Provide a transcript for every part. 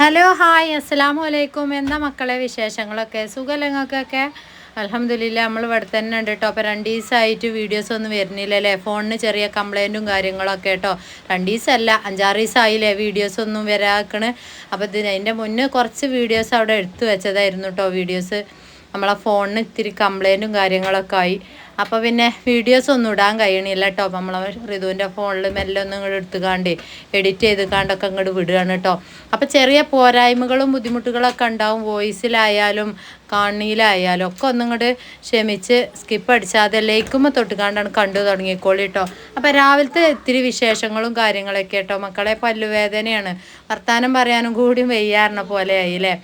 Hello hi അസ്സലാമു അലൈക്കും. എന്താ മക്കളെ വിശേഷങ്ങളൊക്കെ? സുഖലങ്ങൾക്കൊക്കെ അലഹമില്ല നമ്മൾ ഇവിടെ തന്നെ ഉണ്ട് കേട്ടോ അപ്പോൾ രണ്ട് ദിവസമായിട്ട് വീഡിയോസ് ഒന്നും വരുന്നില്ല അല്ലേ ഫോണിന് ചെറിയ കംപ്ലൈന്റും കാര്യങ്ങളൊക്കെ കേട്ടോ രണ്ട് ദിവസമല്ല അഞ്ചാറ് ദിവസമായില്ലേ വീഡിയോസ് ഒന്നും വരാക്കണ്. അപ്പോൾ ഇതിന് അതിന്റെ മുന്നേ കുറച്ച് വീഡിയോസ് അവിടെ എടുത്തു വെച്ചതായിരുന്നു കേട്ടോ വീഡിയോസ്. നമ്മളെ ഫോണിന് ഇത്തിരി കംപ്ലൈന്റും കാര്യങ്ങളൊക്കെ ആയി. അപ്പോൾ പിന്നെ വീഡിയോസ് ഒന്നും ഇടാൻ കഴിയണില്ല കേട്ടോ അപ്പം നമ്മളെ ഋതുവിന്റെ ഫോണിൽ മെല്ലെ ഒന്നും ഇങ്ങോട്ട് എടുത്തുകാണ്ട് എഡിറ്റ് ചെയ്ത് കാണ്ടൊക്കെ ഇങ്ങോട്ട് വിടുകയാണ് കേട്ടോ അപ്പോൾ ചെറിയ പോരായ്മകളും ബുദ്ധിമുട്ടുകളൊക്കെ ഉണ്ടാവും. വോയിസിലായാലും കാണിയിലായാലും ഒക്കെ ഒന്നും ഇങ്ങോട്ട് ക്ഷമിച്ച് സ്കിപ്പ് അടിച്ചാതെ ലൈക്കുമ്പോൾ തൊട്ടുകാണ്ടാണ് കണ്ടു തുടങ്ങിക്കോളി കേട്ടോ അപ്പോൾ രാവിലത്തെ ഇത്തിരി വിശേഷങ്ങളും കാര്യങ്ങളൊക്കെ കേട്ടോ മക്കളെ പല്ലുവേദനയാണ്. വർത്താനം പറയാനും കൂടി വെയ്യാറിനെ പോലെ ആയില്ലേ?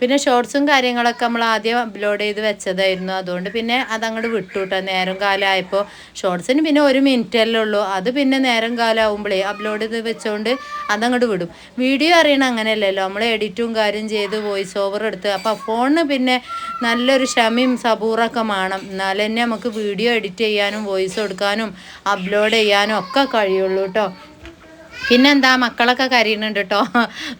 പിന്നെ ഷോർട്സും കാര്യങ്ങളൊക്കെ നമ്മൾ ആദ്യം അപ്ലോഡ് ചെയ്ത് വെച്ചതായിരുന്നു. അതുകൊണ്ട് പിന്നെ അതങ്ങോട്ട് വിട്ടു കേട്ടോ നേരം കാലമായപ്പോൾ ഷോർട്സിന് പിന്നെ ഒരു മിനിറ്റല്ലേ ഉള്ളൂ. അത് പിന്നെ നേരം കാലമാകുമ്പോഴേ അപ്ലോഡ് ചെയ്ത് വെച്ചുകൊണ്ട് അതങ്ങോട്ട് വിടും. വീഡിയോ അറിയണം അങ്ങനെയല്ലല്ലോ. നമ്മൾ എഡിറ്റും കാര്യം ചെയ്ത് വോയിസ് ഓവർ എടുത്ത്. അപ്പോൾ ഫോണിന് പിന്നെ നല്ലൊരു ക്ഷമയും സബൂറൊക്കെ വേണം എന്നാലേ തന്നെ നമുക്ക് വീഡിയോ എഡിറ്റ് ചെയ്യാനും വോയിസ് കൊടുക്കാനും അപ്ലോഡ് ചെയ്യാനും ഒക്കെ കഴിയുള്ളൂ കേട്ടോ പിന്നെന്താ മക്കളൊക്കെ കരയുന്നുണ്ട് കേട്ടോ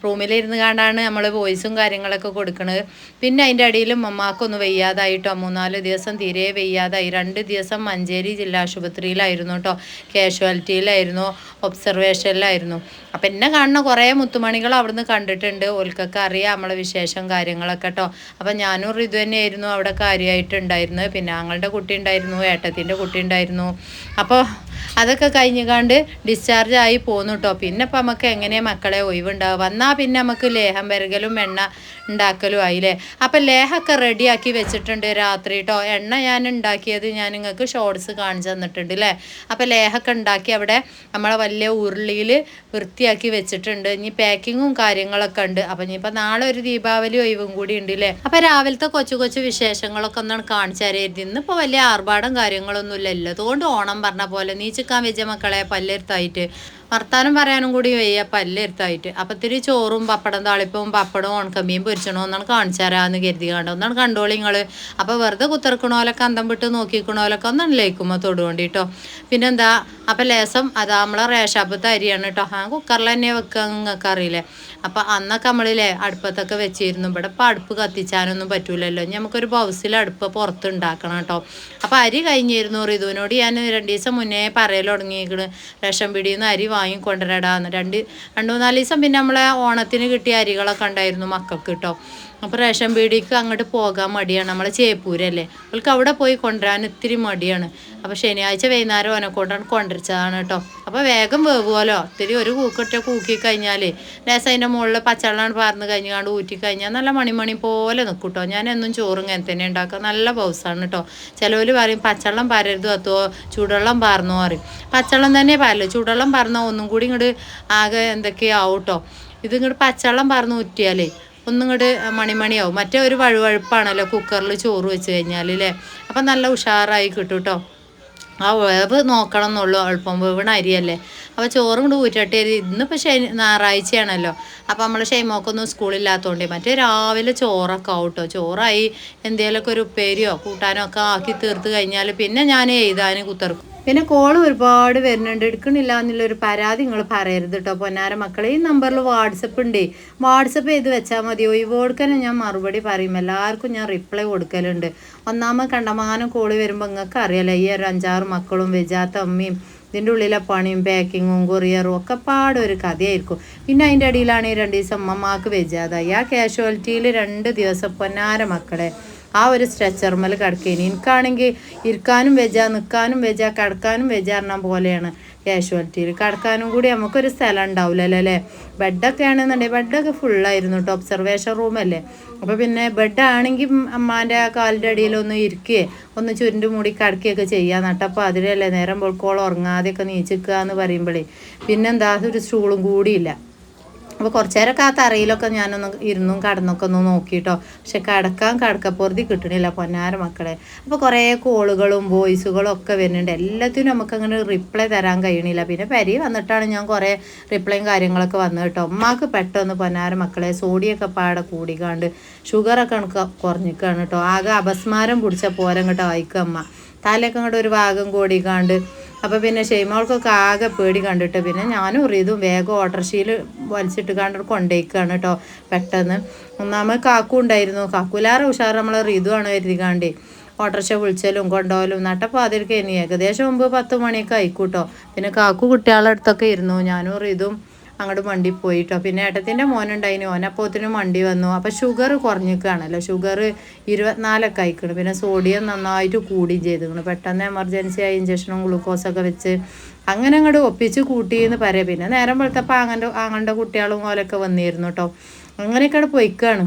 റൂമിലിരുന്ന് കണ്ടാണ് നമ്മൾ വോയിസും കാര്യങ്ങളൊക്കെ കൊടുക്കുന്നത് പിന്നെ അതിന്റെ അടിയിൽ മമ്മാക്കൊന്ന് വെയ്യാതായിട്ടോ. മൂന്നാൽ ദിവസം തീരെ വെയ്യാതായി. രണ്ട് ദിവസം മഞ്ചേരി ജില്ലാ ആശുപത്രിയിലായിരുന്നു കേട്ടോ കാഷ്വാലിറ്റിയിലായിരുന്നു ഒബ്സർവേഷനിലായിരുന്നു. അപ്പം എന്നെ കാണുന്ന കുറേ മുത്തുമണികൾ അവിടുന്ന് കണ്ടിട്ടുണ്ട്. ഓൽക്കൊക്കെ അറിയാം നമ്മളെ വിശേഷം കാര്യങ്ങളൊക്കെ കേട്ടോ അപ്പം ഞാനും റിതു തന്നെയായിരുന്നു അവിടെ കാര്യമായിട്ടുണ്ടായിരുന്നത് പിന്നെ ഞങ്ങളുടെ കുട്ടി ഉണ്ടായിരുന്നു ഏട്ടത്തിന്റെ കുട്ടി ഉണ്ടായിരുന്നു. അപ്പോൾ അതൊക്കെ കഴിഞ്ഞുകാണ്ട് ഡിസ്ചാർജ് ആയി പോന്നു കേട്ടോ പിന്നെ ഇപ്പം നമുക്ക് എങ്ങനെ മക്കളെ ഒഴിവുണ്ടാവുക? വന്നാൽ പിന്നെ നമുക്ക് ലേഹം വരകലും എണ്ണ ഉണ്ടാക്കലും ആയില്ലേ? അപ്പം ലേഹമൊക്കെ റെഡിയാക്കി വെച്ചിട്ടുണ്ട് രാത്രി കേട്ടോ എണ്ണ ഞാൻ ഉണ്ടാക്കിയത് ഞാൻ നിങ്ങൾക്ക് ഷോർട്സ് കാണിച്ചു തന്നിട്ടുണ്ട് അല്ലേ അപ്പം ലേഹമൊക്കെ ഉണ്ടാക്കി അവിടെ നമ്മളെ വലിയ ഉരുളിയിൽ വൃത്തിയാക്കി വെച്ചിട്ടുണ്ട്. ഇനി പാക്കിങ്ങും കാര്യങ്ങളൊക്കെ ഉണ്ട്. അപ്പം ഇനിയിപ്പോൾ നാളെ ഒരു ദീപാവലി ഒഴിവും കൂടി ഉണ്ട് അല്ലേ അപ്പം രാവിലത്തെ കൊച്ചു കൊച്ചു വിശേഷങ്ങളൊക്കെ ഒന്നാണ് കാണിച്ചു തരരുത് ഇന്നിപ്പോൾ വലിയ ആർഭാടം കാര്യങ്ങളൊന്നുമില്ല. അതുകൊണ്ട് ഓണം പറഞ്ഞ പോലെ നീ ചിക്കാൻ വെച്ച മക്കളെ പല്ലെടുത്തായിട്ട് വർത്താനം പറയാനും കൂടി വയ്യ പല്ലെടുത്തായിട്ട് അപ്പം ഇത്തിരി ചോറും പപ്പടം താളിപ്പും പപ്പടവും ഉണക്കമ്മീൻ പൊരിച്ചണോ എന്നാണ് കാണിച്ചു തരാമെന്ന് കരുതി കണ്ടോ. ഒന്നാണ് കണ്ടോളി നിങ്ങൾ അപ്പോൾ വെറുതെ കുത്തിറക്കണോലൊക്കെ അന്തം വിട്ട് നോക്കിക്കണോലൊക്കെ ഒന്നാണ് ലയിക്കുമ്പോൾ തൊടുകൊണ്ടിട്ടോ പിന്നെന്താ അപ്പം ലേസം അതാ നമ്മളെ റേഷാപ്പത്തെ അരിയാണ് കേട്ടോ ആ കുക്കറിൽ തന്നെ വെക്കുക നിങ്ങൾക്ക് അറിയില്ലേ? അപ്പം അന്നൊക്കെ നമ്മളില്ലേ അടുപ്പത്തൊക്കെ വെച്ചിരുന്നു. ഇവിടെ ഇപ്പം അടുപ്പ് കത്തിച്ചാനൊന്നും പറ്റൂലല്ലോ. നമുക്കൊരു ബൗസിൽ അടുപ്പ് പുറത്ത് ഉണ്ടാക്കണം കേട്ടോ അപ്പം അരി കഴിഞ്ഞിരുന്നു ഇതുവിനോട് ഞാൻ രണ്ട് ദിവസം മുന്നേ പറയൽ തുടങ്ങിയിരിക്കണ് റേഷൻ പിടിയിൽ നിന്ന് അരി വാങ്ങിക്കൊണ്ടുവരടാന്ന് രണ്ട് രണ്ട് മൂന്നാൽ ദിവസം പിന്നെ നമ്മളെ ഓണത്തിന് കിട്ടിയ അരികളൊക്കെ ഉണ്ടായിരുന്നു മക്കൾക്ക് കേട്ടോ അപ്പോൾ റേഷൻ പീടിക്ക് അങ്ങോട്ട് പോകാൻ മടിയാണ്. നമ്മളെ ചേപ്പൂരല്ലേ. അവൾക്ക് അവിടെ പോയി കൊണ്ടുവരാൻ ഇത്തിരി മടിയാണ്. അപ്പോൾ ശനിയാഴ്ച വൈകുന്നേരം ഓനെ കൊണ്ടിരിച്ചതാണ് കേട്ടോ. അപ്പോൾ വേഗം വേവുമല്ലോ ഇത്തിരി ഒരു കൂക്കിട്ട് കൂക്കി കഴിഞ്ഞാൽ രസം അതിന്റെ മുകളിൽ പച്ചവെള്ളമാണ് പാർന്ന് കഴിഞ്ഞാണ്ട് ഊറ്റി കഴിഞ്ഞാൽ നല്ല മണിമണി പോലെ നിൽക്കും കേട്ടോ ഞാൻ എന്നും ചോറും ഇങ്ങനെ തന്നെ ഉണ്ടാക്കുക നല്ല ബൗസാണ് കേട്ടോ ചിലവർ പറയും പച്ചവെള്ളം പാരരുത് അത്തോ ചൂടുവെള്ളം പാർന്നോ പറയും. പച്ചവെള്ളം തന്നെ പാരല്ലോ ചൂടുവെള്ളം പാർന്നാൽ ഒന്നും കൂടി ഇങ്ങോട്ട് ആകെ എന്തൊക്കെയാവും കേട്ടോ ഇത് ഇങ്ങോട്ട് പച്ചവെള്ളം പാർന്ന് ഊറ്റിയാലേ ഒന്നും ഇങ്ങോട്ട് മണിമണിയാവും. മറ്റേ ഒരു വഴുവഴുപ്പാണല്ലോ കുക്കറിൽ ചോറ് വെച്ച് കഴിഞ്ഞാൽ അല്ലേ അപ്പം നല്ല ഉഷാറായി കിട്ടും കേട്ടോ ആ വേവ് നോക്കണം എന്നുള്ളൂ എളുപ്പം വേവണ അരിയല്ലേ. അപ്പോൾ ചോറും കൂടെ ഊറ്റട്ടെ ഇന്നിപ്പോൾ ശനി ഞായറാഴ്ചയാണല്ലോ. അപ്പോൾ നമ്മൾ ഷെയ്മോക്കൊന്നും സ്കൂളില്ലാത്തതുകൊണ്ട് മറ്റേ രാവിലെ ചോറൊക്കെ ആവട്ടോ. ചോറായി എന്തെങ്കിലുമൊക്കെ ഒരു ഉപ്പേരിയോ കൂട്ടാനോ ഒക്കെ ആക്കി തീർത്ത് കഴിഞ്ഞാൽ പിന്നെ ഞാൻ എഴുതാനും കുത്തിറക്കും പിന്നെ കോൾ ഒരുപാട് വരുന്നുണ്ട്. എടുക്കണില്ല എന്നുള്ളൊരു പരാതി നിങ്ങൾ പറയരുത് കേട്ടോ പൊന്നാര മക്കളെ ഈ നമ്പറിൽ വാട്സപ്പ് ഉണ്ട് വാട്സപ്പ് ചെയ്ത് വെച്ചാൽ മതി. ഒഴിവോടുക്കനെ ഞാൻ മറുപടി പറയും. എല്ലാവർക്കും ഞാൻ റിപ്ലൈ കൊടുക്കലുണ്ട്. ഒന്നാമത് കണ്ടമാനം കോൾ വരുമ്പോൾ നിങ്ങൾക്ക് അറിയാലോ ഈ ഒരു അഞ്ചാറ് മക്കളും വെജാത്ത അമ്മയും ഇതിന്റെ ഉള്ളിലെ പണിയും പാക്കിങ്ങും കൊറിയറും ഒക്കെ പാടൊരു കഥയായിരിക്കും. പിന്നെ അതിന്റെ ഇടയിലാണ് ഈ രണ്ട് ദിവസം അമ്മമാർക്ക് വെജാതായി. ആ കാഷ്വാലിറ്റിയിൽ രണ്ട് ദിവസം പൊന്നാര മക്കളെ ആ ഒരു സ്ട്രെച്ചർമൽ കിടക്കേനി. എനിക്കാണെങ്കിൽ ഇരിക്കാനും വെജ നിൽക്കാനും വെജ കിടക്കാനും വെജ പോലെയാണ് കാഷ്വാലിറ്റിയിൽ കിടക്കാനും കൂടി നമുക്കൊരു സ്ഥലം ഉണ്ടാവില്ലല്ലോ അല്ലേ? ബെഡൊക്കെ ആണെന്നുണ്ടെങ്കിൽ ബെഡൊക്കെ ഫുള്ളായിരുന്നു കേട്ടോ ഒബ്സർവേഷൻ റൂമല്ലേ അപ്പോൾ പിന്നെ ബെഡാണെങ്കിൽ അമ്മാന്റെ ആ കാലിന്റെ അടിയിലൊന്ന് ഇരിക്കുകയെ ഒന്ന് ചുരുണ്ട് മൂടി കിടക്കുകയൊക്കെ ചെയ്യാൻ നട്ടപ്പോൾ അതിലല്ലേ നേരം പൊൾക്കോളം ഉറങ്ങാതെയൊക്കെ നീച്ചിക്കുക എന്ന് പറയുമ്പോഴേ പിന്നെന്താ ഒരു സ്റ്റൂളും കൂടിയില്ല. അപ്പോൾ കുറച്ച് നേരമൊക്കെ ആ തറയിലൊക്കെ ഞാനൊന്ന് ഇരുന്നും കടന്നൊക്കെ ഒന്ന് നോക്കിയിട്ടോ പക്ഷെ കടക്കാൻ കിടക്കപ്പുറത്തി കിട്ടണില്ല പൊന്നാര മക്കളെ. അപ്പോൾ കുറേ കോളുകളും വോയിസുകളും ഒക്കെ വരുന്നുണ്ട്. എല്ലാത്തിനും നമുക്ക് അങ്ങനെ റിപ്ലൈ തരാൻ കഴിയണില്ല. പിന്നെ പരി വന്നിട്ടാണ് ഞാൻ കുറേ റിപ്ലൈയും കാര്യങ്ങളൊക്കെ വന്നത് കേട്ടോ. ഉമ്മാക്ക് പെട്ടെന്ന് പൊന്നാര മക്കളെ സോഡിയൊക്കെ പാടെ കൂടിക്കാണ്ട് ഷുഗറൊക്കെ കുറഞ്ഞിക്കാണ് കേട്ടോ. ആകെ അപസ്മാരം പിടിച്ച പോരം കേട്ടോ വായിക്കുക അമ്മ തലയൊക്കെ അങ്ങോട്ട് ഒരു ഭാഗം കൂടിക്കാണ്ട് അപ്പോൾ പിന്നെ ഷെയ്മോൾക്കൊക്കെ ആകെ പേടി കണ്ടിട്ട് പിന്നെ ഞാനും ഇതും വേഗം ഓട്ടർഷീൽ വലിച്ചിട്ട് കണ്ട് കൊണ്ടേക്കാണ് കേട്ടോ പെട്ടെന്ന്. ഒന്നാമത് കാക്കു ഉണ്ടായിരുന്നു. കാക്കുലാറെ ഉഷാർ നമ്മളെ ആണ് കരുതിക്കാണ്ടേ. ഓട്ടർഷ വിളിച്ചലും കൊണ്ടുപോകലും അതിലേക്ക് ഇനി ഏകദേശം മുമ്പ് പത്ത് മണിയൊക്കെ ആയിക്കൂട്ടോ. പിന്നെ കാക്കു കുട്ടികളുടെ അടുത്തൊക്കെ ഇരുന്നു. ഞാനും റിതും അങ്ങോട്ട് മണ്ടി പോയിട്ടോ. പിന്നെ ഏട്ടത്തിന്റെ മോനുണ്ടായിന്. ഓനപ്പോത്തിനും മണ്ടി വന്നു. അപ്പോൾ ഷുഗർ കുറഞ്ഞിക്കുകയാണല്ലോ ഷുഗർ ഇരുപത്തിനാലൊക്കെ ആയിക്കണം. പിന്നെ സോഡിയം നന്നായിട്ട് കൂടി ചെയ്തിരിക്കണം പെട്ടെന്ന് എമർജൻസി ആയി ഇഞ്ചക്ഷനും ഗ്ലൂക്കോസൊക്കെ വെച്ച് അങ്ങനെ അങ്ങോട്ട് ഒപ്പിച്ച് കൂട്ടി എന്ന് പറയാം. പിന്നെ നേരം വെളുത്തപ്പോൾ ആങ്ങന്റെ ആങ്ങളുടെ കുട്ടികളും ഓലൊക്കെ വന്നിരുന്നു കേട്ടോ അങ്ങനെയൊക്കെ അവിടെ പൊയ്ക്കാണ്.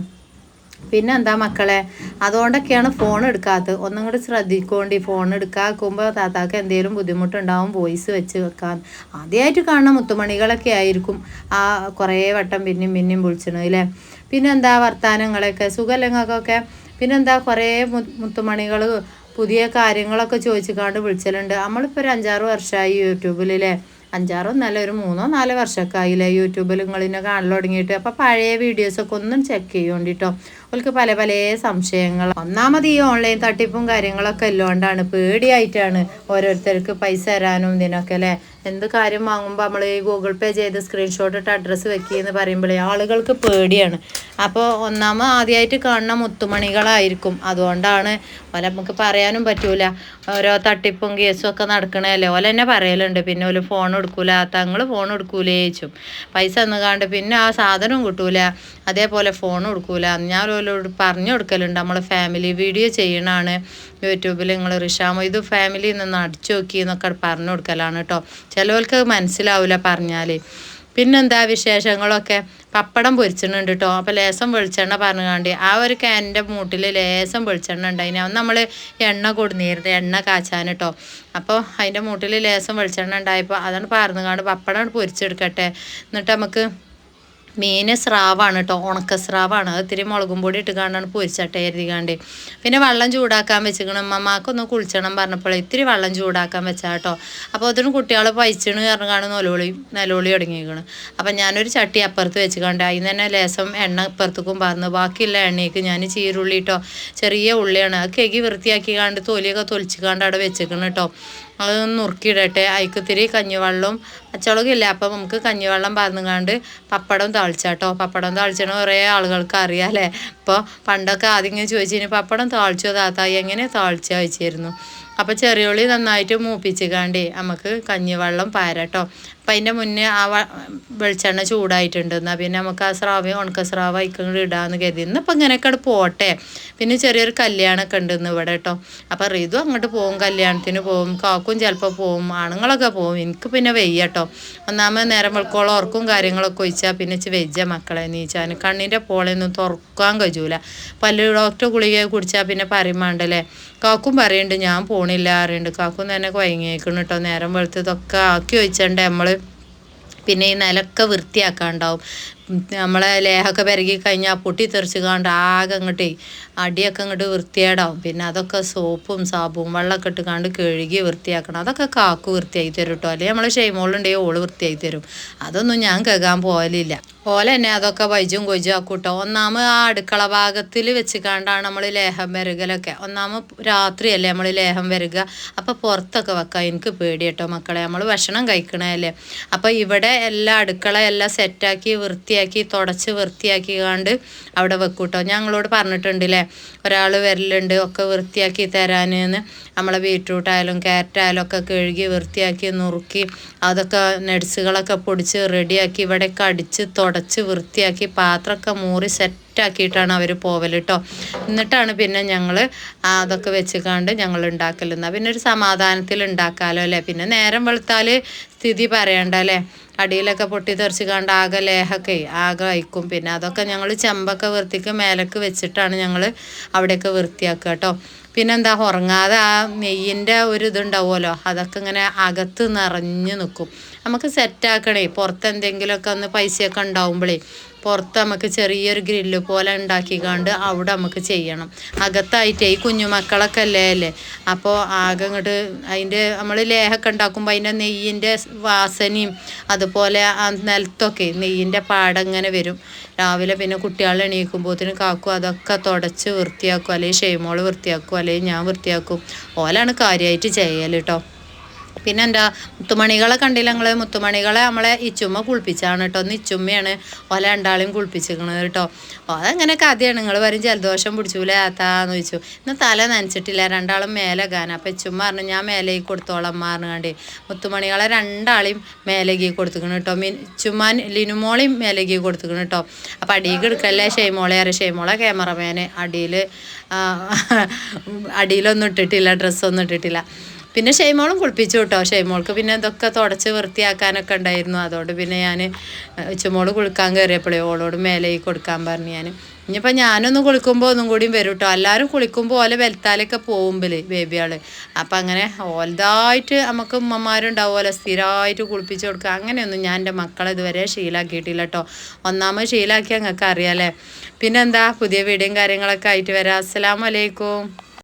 പിന്നെ എന്താ മക്കളെ? അതുകൊണ്ടൊക്കെയാണ് ഫോൺ എടുക്കാത്തത്. ഒന്നും കൂടി ശ്രദ്ധിക്കോണ്ടി. ഫോൺ എടുക്കാക്കുമ്പോൾ താത്താക്ക് എന്തെങ്കിലും ബുദ്ധിമുട്ടുണ്ടാവും വോയിസ് വെച്ച് വെക്കാൻ. ആദ്യമായിട്ട് കാണുന്ന മുത്തുമണികളൊക്കെ ആയിരിക്കും ആ കുറേ വട്ടം പിന്നെയും പിന്നെയും വിളിച്ചണത് അല്ലേ? പിന്നെന്താ വർത്തമാനങ്ങളൊക്കെ സുഖലങ്ങൾക്കൊക്കെ പിന്നെന്താ കുറേ മുത്തുമണികൾ പുതിയ കാര്യങ്ങളൊക്കെ ചോദിച്ചിക്കാണ്ട് വിളിച്ചലുണ്ട്. നമ്മളിപ്പോൾ ഒരു അഞ്ചാറ് വർഷമായി യൂട്യൂബിലല്ലേ അഞ്ചാറോ നല്ല ഒരു മൂന്നോ നാലോ വർഷമൊക്കെ ആയില്ലേ യൂട്യൂബിൽ നിങ്ങളിനെ കാണൽ തുടങ്ങിയിട്ട്. അപ്പോൾ പഴയ വീഡിയോസൊക്കെ ഒന്നും ചെക്ക് ചെയ്യോണ്ടിട്ടോ. അവർക്ക് പല പല സംശയങ്ങൾ ഒന്നാമത് ഈ ഓൺലൈൻ തട്ടിപ്പും കാര്യങ്ങളൊക്കെ ഉള്ളതുകൊണ്ടാണ് പേടിയായിട്ടാണ് ഓരോരുത്തർക്ക് പൈസ തരാനും ഇതിനൊക്കെ അല്ലേ? എന്ത് കാര്യം വാങ്ങുമ്പോൾ നമ്മൾ ഈ ഗൂഗിൾ പേ ചെയ്ത് സ്ക്രീൻഷോട്ട് ഇട്ട് അഡ്രസ്സ് വെക്കുകയെന്ന് പറയുമ്പോഴേ ആളുകൾക്ക് പേടിയാണ്. അപ്പോൾ ഒന്നാമത് ആദ്യമായിട്ട് കാണുന്ന മുത്തുമണികളായിരിക്കും. അതുകൊണ്ടാണ് ഓല നമുക്ക് പറയാനും പറ്റൂല. ഓരോ തട്ടിപ്പും കേസും ഒക്കെ നടക്കണല്ലേ ഓല തന്നെ പറയലുണ്ട്. പിന്നെ ഓൽ ഫോൺ എടുക്കൂല. തങ്ങൾ ഫോൺ എടുക്കൂലേ ചോദിച്ചും. പൈസ എന്നുകാണ്ട് പിന്നെ ആ സാധനം കിട്ടൂല. അതേപോലെ ഫോൺ കൊടുക്കൂല ഞാൻ ഓലോട് പറഞ്ഞു കൊടുക്കലുണ്ട് നമ്മൾ ഫാമിലി വീഡിയോ ചെയ്യണതാണ് യൂട്യൂബിൽ നിങ്ങൾ റിഷാമോ ഇത് ഫാമിലിയിൽ നിന്ന് അടിച്ചു നോക്കി എന്നൊക്കെ പറഞ്ഞു കൊടുക്കലാണ് കേട്ടോ ചിലവർക്ക് മനസ്സിലാവില്ല പറഞ്ഞാൽ പിന്നെന്താ വിശേഷങ്ങളൊക്കെ പപ്പടം പൊരിച്ചിട്ടുണ്ട് കേട്ടോ അപ്പോൾ ലേസം വെളിച്ചെണ്ണ പറഞ്ഞുകൊണ്ട് ആ ഒരു ക്യാന്റെ മൂട്ടിൽ ലേസം വെളിച്ചെണ്ണ ഉണ്ട് അന്ന് നമ്മൾ എണ്ണ കൊടുന്നിരുന്നത് എണ്ണ കാച്ചാൻ കേട്ടോ അപ്പോൾ അതിന്റെ മൂട്ടിൽ ലേസം വെളിച്ചെണ്ണ ഉണ്ടായപ്പോൾ അതാണ് പറഞ്ഞുകൊണ്ട് പപ്പടം പൊരിച്ചെടുക്കട്ടെ എന്നിട്ട് നമുക്ക് മീൻ സ്രാവാണ് കേട്ടോ ഉണക്ക സ്രാവാണ്. അത് ഇത്തിരി മുളകും പൊടി ഇട്ട് കാണ്ടാണ് പൊരിച്ചട്ടെ എഴുതിക്കാണ്ട് പിന്നെ വെള്ളം ചൂടാക്കാൻ വെച്ചിക്കണം. അമ്മമാക്കൊന്ന് കുളിച്ചണം പറഞ്ഞപ്പോൾ ഇത്തിരി വെള്ളം ചൂടാക്കാൻ വെച്ചാൽ കേട്ടോ അപ്പോൾ അതിന് കുട്ടികൾ പൈച്ചണ് കാരണം നിലവിളി നിലവിളി തുടങ്ങിയിരിക്കണം അപ്പം ഞാനൊരു ചട്ടി അപ്പുറത്ത് വെച്ച് കണ്ട് അതിന് തന്നെ ലേസം എണ്ണ ഇപ്പുറത്തേക്കും പറഞ്ഞു ബാക്കിയുള്ള എണ്ണയ്ക്ക് ഞാൻ ചീരുള്ളി കേട്ടോ ചെറിയ ഉള്ളിയാണ്. അത് കെകി വൃത്തിയാക്കി കണ്ട് തൊലിയൊക്കെ തൊലിച്ച് കണ്ട് അവിടെ വെച്ചേക്കണം കേട്ടോ അത് നുറുക്കിയിടട്ടെ അയക്കുത്തിരി കഞ്ഞിവെള്ളവും പച്ചമുളകില്ല? അപ്പം നമുക്ക് കഞ്ഞിവെള്ളം പറഞ്ഞുകൊണ്ട് പപ്പടം താളിച്ചാട്ടോ. പപ്പടം തളിച്ചണ കുറേ ആളുകൾക്ക് അറിയാം അല്ലേ ഇപ്പോൾ പണ്ടൊക്കെ ആദ്യം ഇങ്ങനെ ചോദിച്ചു പപ്പടം താളിച്ചോ താത്ത? എങ്ങനെ തളിച്ച? വെച്ചിരുന്നു അപ്പോൾ ചെറിയുള്ളി നന്നായിട്ട് മൂപ്പിച്ച് കാണ്ടി നമുക്ക് കഞ്ഞിവെള്ളം പാരട്ടോ. അപ്പം അതിന്റെ മുന്നേ ആ വെളിച്ചെണ്ണ ചൂടായിട്ടുണ്ട്. എന്നാൽ പിന്നെ നമുക്ക് ആ സ്രാവ് ഉണക്ക സ്രാവ് അയക്കങ്ങോട്ട് ഇടാമെന്ന് കരുതി. ഇന്നിപ്പോൾ ഇങ്ങനെയൊക്കെ പോട്ടെ. പിന്നെ ചെറിയൊരു കല്യാണമൊക്കെ ഉണ്ട് ഇന്ന് ഇവിടെ കേട്ടോ അപ്പം റിതു അങ്ങോട്ട് പോകും കല്യാണത്തിന് പോകും കാക്കും ചിലപ്പോൾ പോകും ആണുങ്ങളൊക്കെ പോകും എനിക്ക് പിന്നെ വെയ്യ കേട്ടോ ഒന്നാമത് നേരം വെളുക്കോളം ഉറക്കും കാര്യങ്ങളൊക്കെ ഒഴിച്ചാൽ പിന്നെ വെജ്ജ മക്കളെ നീച്ചാൻ കണ്ണിന്റെ പോളൊന്നും തുറക്കാൻ കഴിയൂല. പല്ല് ഡോക്ടർ ഗുളിക കുടിച്ചാൽ പിന്നെ പറയുമാണ്ടല്ലേ കാക്കും പറയുന്നുണ്ട് ഞാൻ പോണില്ല അറിയുന്നുണ്ട് കാക്കും തന്നെ വൈകിയേക്കണം കേട്ടോ നേരം വെളുത്തതൊക്കെ ആക്കി വെച്ചിട്ടുണ്ട് നമ്മൾ പിന്നെ ഈ നിലക്ക വൃത്തിയാക്കാണ്ടാവും. നമ്മളെ ലേഹമൊക്കെ പെരകി കഴിഞ്ഞാൽ പൊട്ടി തെറിച്ച് കാണ്ട് ആകെ അങ്ങോട്ടേ അടിയൊക്കെ അങ്ങോട്ട് വൃത്തിയേടാവും. പിന്നെ അതൊക്കെ സോപ്പും സാബും വെള്ളമൊക്കെ ഇട്ട് കാണ്ട് കഴുകി വൃത്തിയാക്കണം. അതൊക്കെ കാക്കു വൃത്തിയായി തരും കേട്ടോ അല്ലെങ്കിൽ നമ്മൾ ഷെയ്മോളുണ്ടെങ്കിൽ ഓൾ വൃത്തിയായി തരും. അതൊന്നും ഞാൻ കേൾക്കാൻ പോകലില്ല ഓല തന്നെ അതൊക്കെ വൈജും കൊയ്ജും ആക്കൂട്ടോ. ഒന്നാമ ആ അടുക്കള ഭാഗത്തിൽ വെച്ച് കണ്ടാണ് നമ്മൾ ലേഹം വരകലൊക്കെ. ഒന്നാമ രാത്രിയല്ലേ നമ്മൾ ലേഹം വരിക. അപ്പോൾ പുറത്തൊക്കെ വെക്കാം. എനിക്ക് പേടി കേട്ടോ മക്കളെ. നമ്മൾ ഭക്ഷണം കഴിക്കണല്ലേ അപ്പോൾ ഇവിടെ എല്ലാ അടുക്കള എല്ലാം സെറ്റാക്കി വൃത്തിയാക്കി തുടച്ച് വൃത്തിയാക്കി കണ്ട് അവിടെ വെക്കൂട്ടോ. ഞങ്ങളോട് പറഞ്ഞിട്ടുണ്ടല്ലേ ഒരാൾ വരലുണ്ട് ഒക്കെ വൃത്തിയാക്കി തരാനെന്ന്. നമ്മളെ ബീട്രൂട്ട് ആയാലും ക്യാരറ്റ് ആയാലും ഒക്കെ കഴുകി വൃത്തിയാക്കി നുറുക്കി അതൊക്കെ നട്സുകളൊക്കെ പൊടിച്ച് റെഡിയാക്കി ഇവിടെയൊക്കെ അടിച്ച് തുടച്ച് വൃത്തിയാക്കി പാത്രമൊക്കെ മൂറി സെറ്റാക്കിയിട്ടാണ് അവർ പോവൽ കേട്ടോ എന്നിട്ടാണ് പിന്നെ ഞങ്ങൾ അതൊക്കെ വെച്ചുകാണ്ട് ഞങ്ങൾ ഉണ്ടാക്കലെന്നാ പിന്നെ ഒരു സമാധാനത്തിൽ ഉണ്ടാക്കാമല്ലോ അല്ലേ? പിന്നെ നേരം വെളുത്താൽ സ്ഥിതി പറയണ്ട അല്ലേ അടിയിലൊക്കെ പൊട്ടി തെറിച്ച് കണ്ട് ആകെ ലേഹൊക്കെ ആകെ അയക്കും പിന്നെ അതൊക്കെ ഞങ്ങൾ ചെമ്പൊക്കെ വൃത്തിക്ക് മേലക്ക് വെച്ചിട്ടാണ് ഞങ്ങൾ അവിടെയൊക്കെ വൃത്തിയാക്കുക കേട്ടോ പിന്നെന്താ? ഉറങ്ങാതെ ആ നെയ്യിന്റെ ഒരു ഇതുണ്ടാവുമല്ലോ? അതൊക്കെ ഇങ്ങനെ അകത്ത് നിറഞ്ഞു നിൽക്കും നമുക്ക് സെറ്റാക്കണേ പുറത്ത് എന്തെങ്കിലുമൊക്കെ ഒന്ന് പൈസയൊക്കെ ഉണ്ടാവുമ്പോഴേ പുറത്ത് നമുക്ക് ചെറിയൊരു ഗ്രില്ല് പോലെ ഉണ്ടാക്കിക്കാണ്ട് അവിടെ നമുക്ക് ചെയ്യണം. അകത്തായിട്ടേ ഈ കുഞ്ഞുമക്കളൊക്കെ അല്ലേ അല്ലേ? അപ്പോൾ ആകെ ഇങ്ങോട്ട് അതിന്റെ നമ്മൾ ലേഹൊക്കെ ഉണ്ടാക്കുമ്പോൾ അതിന്റെ നെയ്യിന്റെ വാസനയും അതുപോലെ ആ നിലത്തൊക്കെ നെയ്യിന്റെ പാടങ്ങനെ വരും. രാവിലെ പിന്നെ കുട്ടികൾ എണീക്കുമ്പോഴത്തേന് കാക്കും അതൊക്കെ തുടച്ച് വൃത്തിയാക്കും അല്ലെങ്കിൽ ഷെയ്മോൾ വൃത്തിയാക്കും അല്ലെങ്കിൽ ഞാൻ വൃത്തിയാക്കും. ഓലാണ് കാര്യമായിട്ട് ചെയ്യൽ കേട്ടോ പിന്നെ എന്താ മുത്തുമണികളെ കണ്ടില്ല ഞങ്ങൾ മുത്തുമണികളെ നമ്മളെ ഇച്ചുമ്മ കുളിപ്പിച്ചാണ് കേട്ടോ. ഒന്ന് ഇച്ചുമ്മയാണ് ഓല രണ്ടാളെയും കുളിപ്പിച്ചിരിക്കണത് കേട്ടോ. അതങ്ങനെ കഥയാണ്. നിങ്ങൾ വരും ജലദോഷം പിടിച്ചൂലേ ആത്താന്ന് ചോദിച്ചു. ഇന്ന് തല നനച്ചിട്ടില്ല. രണ്ടാളും മേലെ ഗാന. അപ്പം ഇച്ചുമ്മ പറഞ്ഞു ഞാൻ മേലേക്ക് കൊടുത്തോളം മാറിന് കണ്ടി. മുത്തുമണികളെ രണ്ടാളെയും മേലേക്ക് കൊടുത്തിക്കണം കേട്ടോ. മീൻ ചുമ്മാൻ ലിനുമോളെയും മേലേക്ക് കൊടുത്തിക്കണം കേട്ടോ. അപ്പം അടിയിൽ എടുക്കല്ലേ? ഷെയ്മോളെ അറിയാം ഷെയ്മോളെ ക്യാമറമാന് അടിയിൽ അടിയിലൊന്നും ഇട്ടിട്ടില്ല ഡ്രസ്സൊന്നും ഇട്ടിട്ടില്ല. പിന്നെ ഷെയ്മോളും കുളിപ്പിച്ചു കേട്ടോ. ഷെയ്മോൾക്ക് പിന്നെ ഇതൊക്കെ തുടച്ച് വൃത്തിയാക്കാനൊക്കെ ഉണ്ടായിരുന്നു. അതുകൊണ്ട് പിന്നെ ഞാൻ ഉച്ചമോൾ കുളിക്കാൻ കയറിയപ്പോഴേ ഓളോട് മേലെ കൊടുക്കാൻ പറഞ്ഞു ഞാൻ ഇനിയിപ്പോൾ ഞാനൊന്ന് കുളിക്കുമ്പോൾ ഒന്നും കൂടിയും വരും കേട്ടോ. എല്ലാവരും കുളിക്കുമ്പോൾ ഓലെ വെൽത്താലൊക്കെ പോകുമ്പോൾ ബേബിയാൾ അപ്പം അങ്ങനെ ഓലതായിട്ട് നമുക്ക് ഉമ്മമാരുണ്ടാവും. ഉമ്മമാരുണ്ടാവുമല്ലോ സ്ഥിരമായിട്ട് കുളിപ്പിച്ച് കൊടുക്കുക. അങ്ങനെയൊന്നും ഞാൻ എന്റെ മക്കളെ ഇതുവരെ ശീലാക്കിയിട്ടില്ല കേട്ടോ. ഒന്നാമത് ശീലാക്കി ഞങ്ങൾക്ക് അറിയാമല്ലേ പിന്നെന്താ? പുതിയ വീഡിയോയും കാര്യങ്ങളൊക്കെ ആയിട്ട് വരാം. അസ്സലാമലൈക്കും